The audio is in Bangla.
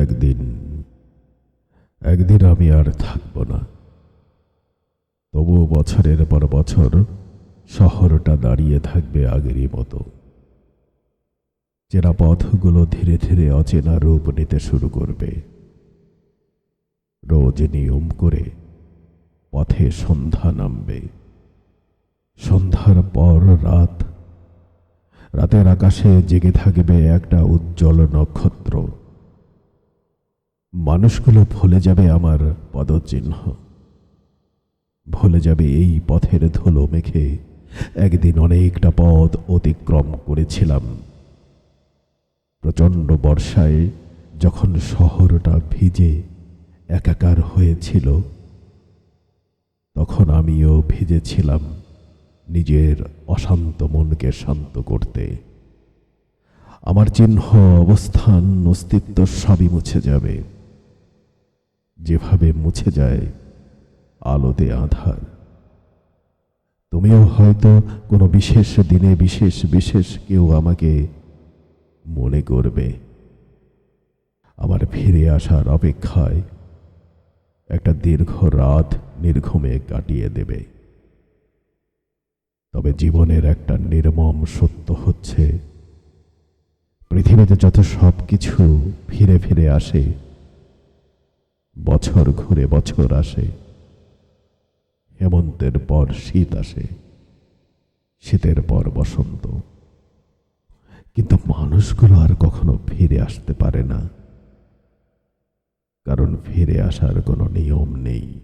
একদিন একদিন আমি আর থাকব না। তবুও বছরের পর বছর শহরটা দাঁড়িয়ে থাকবে আগেরই মতো। চেনা পথগুলো ধীরে ধীরে অচেনা রূপ নিতে শুরু করবে। রোজ নিয়ম করে পথে সন্ধ্যা নামবে। সন্ধ্যার পর রাত, রাতের আকাশে জেগে থাকবে একটা উজ্জ্বল নক্ষত্র। মানুষগুলো ভুলে যাবে আমার পদচিহ্ন। ভুলে যাবে এই পথের ধুলো মেখে একদিন অনেকটা পথ অতিক্রম করেছিলাম। প্রচণ্ড বর্ষায় যখন শহরটা ভিজে একাকার হয়েছিল, তখন আমিও ভিজেছিলাম নিজের অশান্ত মনকে শান্ত করতে। আমার চিহ্ন, অবস্থান, অস্তিত্ব সবই মুছে যাবে। যেভাবে মুছে যায় আলোতে আধার। তুমিও হয়তো কোনো বিশেষ দিনে বিশেষ বিশেষ কেউ আমাকে মনে করবে। আমার ফিরে আসার অপেক্ষায় একটা দীর্ঘ রাত নির্ঘুমে কাটিয়ে দেবে। তবে জীবনের একটা নির্মম সত্য হচ্ছে, পৃথিবীতে যত সব কিছু ফিরে ফিরে আসে বছর ঘুরে বছর আসে। হেমন্তের পর শীত আসে। শীতের পর বসন্ত। কিন্তু মানুষগুলো আর কখনো ফিরে আসতে পারে না। কারণ ফিরে আসার কোনো নিয়ম নেই।